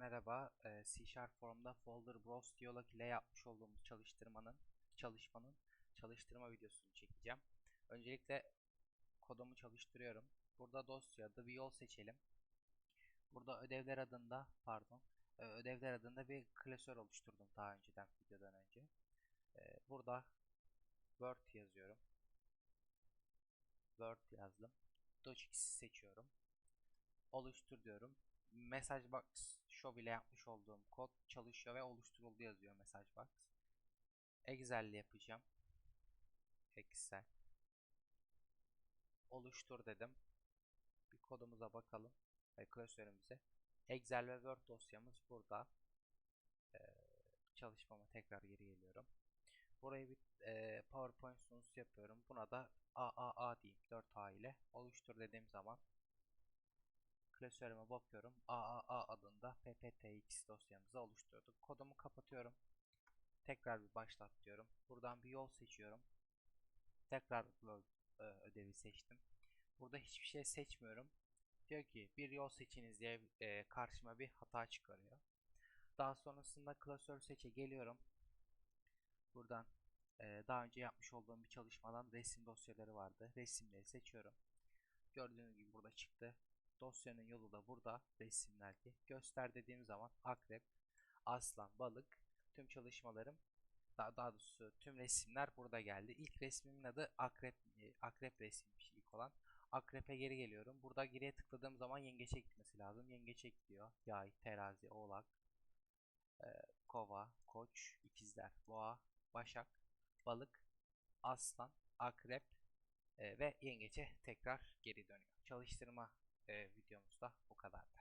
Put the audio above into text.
Merhaba, C Sharp Forum'da Folder Browse diyalog ile yapmış olduğumuz çalıştırmanın, çalışmanın çalıştırma videosunu çekeceğim. Öncelikle kodumu çalıştırıyorum. Burada dosya adı bir yol seçelim. Burada ödevler adında, pardon, ödevler adında bir klasör oluşturdum daha önceden, videodan önce. Burada Word yazıyorum. Word yazdım. Docx'i seçiyorum. Oluştur diyorum. Message box show ile yapmış olduğum kod çalışıyor ve oluşturuldu yazıyor message box. Excel ile yapacağım. Excel. Oluştur dedim. Bir kodumuza bakalım. Ve klasörümüze. Excel ve Word dosyamız burada. Ee, çalışmama tekrar geri geliyorum. Burayı bir e, PowerPoint sunusu yapıyorum. Buna da AAA diyeyim 4A ile oluştur dediğim zaman klasörüme bakıyorum. AAA adında PPTX dosyamızı oluşturduk. Kodumu kapatıyorum. Tekrar bir başlat diyorum. Buradan bir yol seçiyorum. Tekrar upload e, ödevi seçtim. Burada hiçbir şey seçmiyorum. Diyor ki bir yol seçiniz diye e, karşıma bir hata çıkarıyor. Daha sonrasında klasör seçe geliyorum. Buradan e, daha önce yapmış olduğum bir çalışmadan resim dosyaları vardı. Resimleri seçiyorum. Gördüğünüz gibi burada çıktı. Dosyanın yolu da burada resimlerdi. Göster dediğim zaman akrep, aslan, balık tüm çalışmalarım daha, daha doğrusu tüm resimler burada geldi. İlk resmimin adı akrep e, akrep resmiymiş ilk olan. Akrep'e geri geliyorum. Burada geriye tıkladığım zaman yengeçe gitmesi lazım. Yengeçe gidiyor. Yay, terazi, oğlak, e, kova, koç, ikizler, boğa, başak, balık, aslan, akrep e, ve yengeçe tekrar geri dönüyor. Çalıştırma e, videomuz da bu kadardı.